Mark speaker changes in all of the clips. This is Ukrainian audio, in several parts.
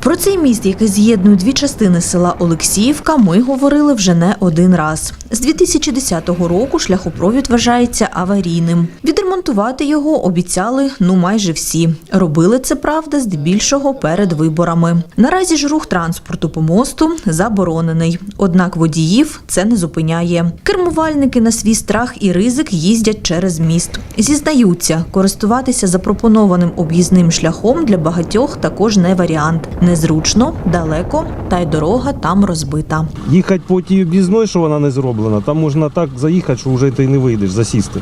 Speaker 1: Про цей міст, який з'єднує дві частини села Олексіївка, ми говорили вже не один раз. З 2010 року шляхопровід вважається аварійним. Відремонтувати його обіцяли ну майже всі. Робили це правда здебільшого перед виборами. Наразі ж рух транспорту по мосту заборонений. Однак водіїв це не зупиняє. Кермувальники на свій страх і ризик їздять через міст. Зізнаються, користуватися запропонованим об'їзним шляхом для багатьох також не варіант. Незручно, далеко, та й дорога там розбита.
Speaker 2: Їхати по тій об'їзної, що вона не зроблена, там можна так заїхати, що вже ти не вийдеш, засісти.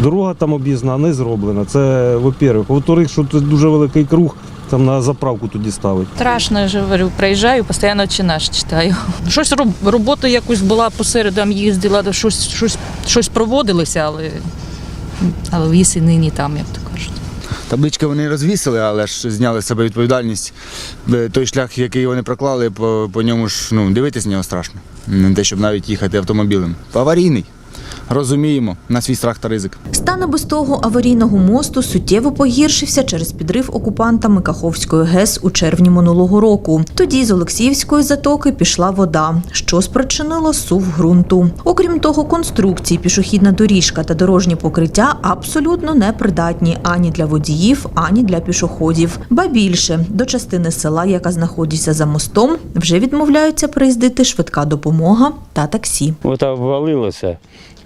Speaker 2: Дорога там об'їзна не зроблена. Це, во-первых. Во-вторых, що тут дуже великий круг, там на заправку тоді ставить.
Speaker 3: Страшно, я ж говорю, приїжджаю, постійно чи наш читаю. Щось роб- робота якось була посередам їздила, щось, щось, щось проводилося, але, але в лісі нині там, як то кажуть.
Speaker 4: Таблички вони розвісили, але ж зняли з себе відповідальність. Е, Той шлях, який вони проклали, по, по ньому ж ну, дивитись на нього страшно. Не те, щоб навіть їхати автомобілем. Аварійний. Розуміємо, на свій страх та ризик.
Speaker 1: Стан і без того аварійного мосту суттєво погіршився через підрив окупантами Каховської ГЕС у червні минулого року. Тоді з Олексіївської затоки пішла вода, що спричинило сув ґрунту. Окрім того, конструкції, пішохідна доріжка та дорожнє покриття абсолютно непридатні ані для водіїв, ані для пішоходів. Ба більше до частини села, яка знаходиться за мостом, вже відмовляються приїздити швидка допомога та таксі.
Speaker 5: Вот обвалилось,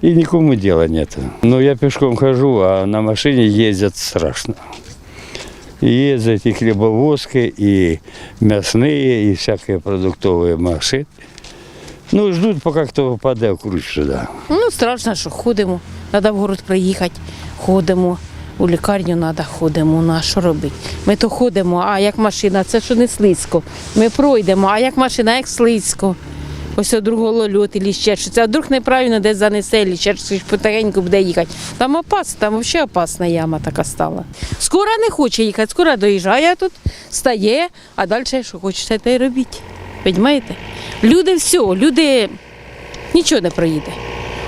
Speaker 5: и никому дела нет. Но я пешком хожу, а на машине ездят страшно. И ездят и хлебовозки, и мясные, и всякие продуктовые машины. Ну, ждут, пока кто попаде в круч сюда.
Speaker 6: Ну, страшно, що ходимо. Треба в город приїхати, ходимо. У лікарню треба ходимо. Ну, а що робити? Ми то ходимо, а як машина, це що не слизько. Ми пройдемо, а як машина, як слизько. Ось другого льот і ще щось. А вдруг неправильно десь занесе, і ще щось потихеньку буде їхати. Там опасно, там взагалі опасна яма така стала. Скоро не хоче їхати, скоро доїжджає тут, стає, а далі що хочете, те й робіть. Понимаєте? Люди все, люди нічого не проїде.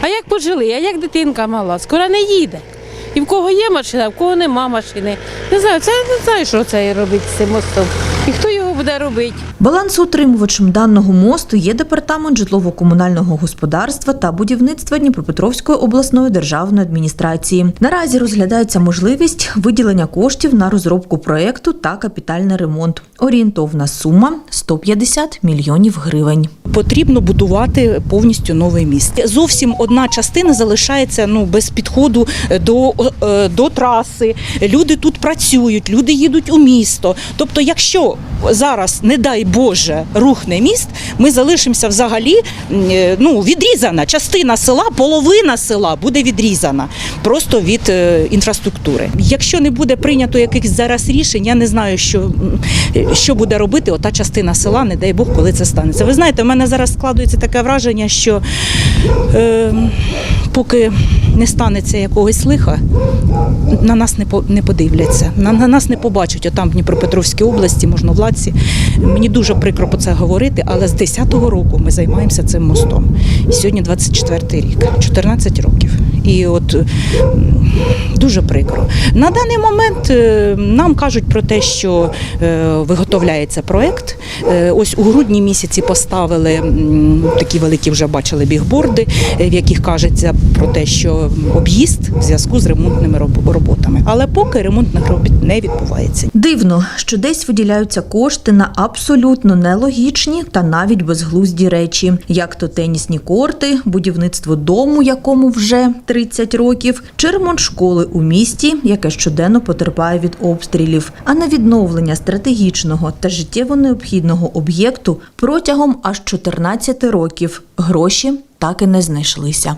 Speaker 6: А як пожили, а як дитинка мала, скоро не їде. І в кого є машина, в кого нема машини. Не знаю, це не знаю, що це робити з цим мостом. І хто буде робити.
Speaker 1: Балансоутримувачем даного мосту є департамент житлово-комунального господарства та будівництва Дніпропетровської обласної державної адміністрації. Наразі розглядається можливість виділення коштів на розробку проекту та капітальний ремонт. Орієнтовна сума 150 мільйонів гривень.
Speaker 7: Потрібно будувати повністю новий міст. Зовсім одна частина залишається ну без підходу до, е, до траси. Люди тут працюють, люди їдуть у місто. Тобто, якщо зараз, не дай Боже, рухне міст, ми залишимося взагалі е, ну, відрізана. Частина села, половина села буде відрізана просто від е, інфраструктури. Якщо не буде прийнято якихось зараз рішень, я не знаю, що, е, що буде робити ота частина села, не дай Бог, коли це станеться. Ви знаєте, в мене зараз складується таке враження, що е, поки не станеться якогось лиха, на нас не по- не подивляться, на, на нас не побачать. Отам в Дніпропетровській області, можновладці. Мені дуже прикро про це говорити, але з 10-го року ми займаємося цим мостом. І сьогодні 24-й рік, 14 років. І от дуже прикро. На даний момент е, нам кажуть про те, що е, виготовляється проект. Е, Ось у грудні місяці поставили такі великі вже бачили бігборди, в яких кажеться про те, що об'їзд в зв'язку з ремонтними роботами. Але поки ремонтних робіт не відбувається.
Speaker 1: Дивно, що десь виділяються кошти на абсолютно нелогічні та навіть безглузді речі, як то тенісні корти, будівництво дому, якому вже 30 років, чи ремонт школи у місті, яке щоденно потерпає від обстрілів. А на відновлення стратегічного та життєво необхідного об'єкту протягом аж 14 років гроші так і не знайшлися.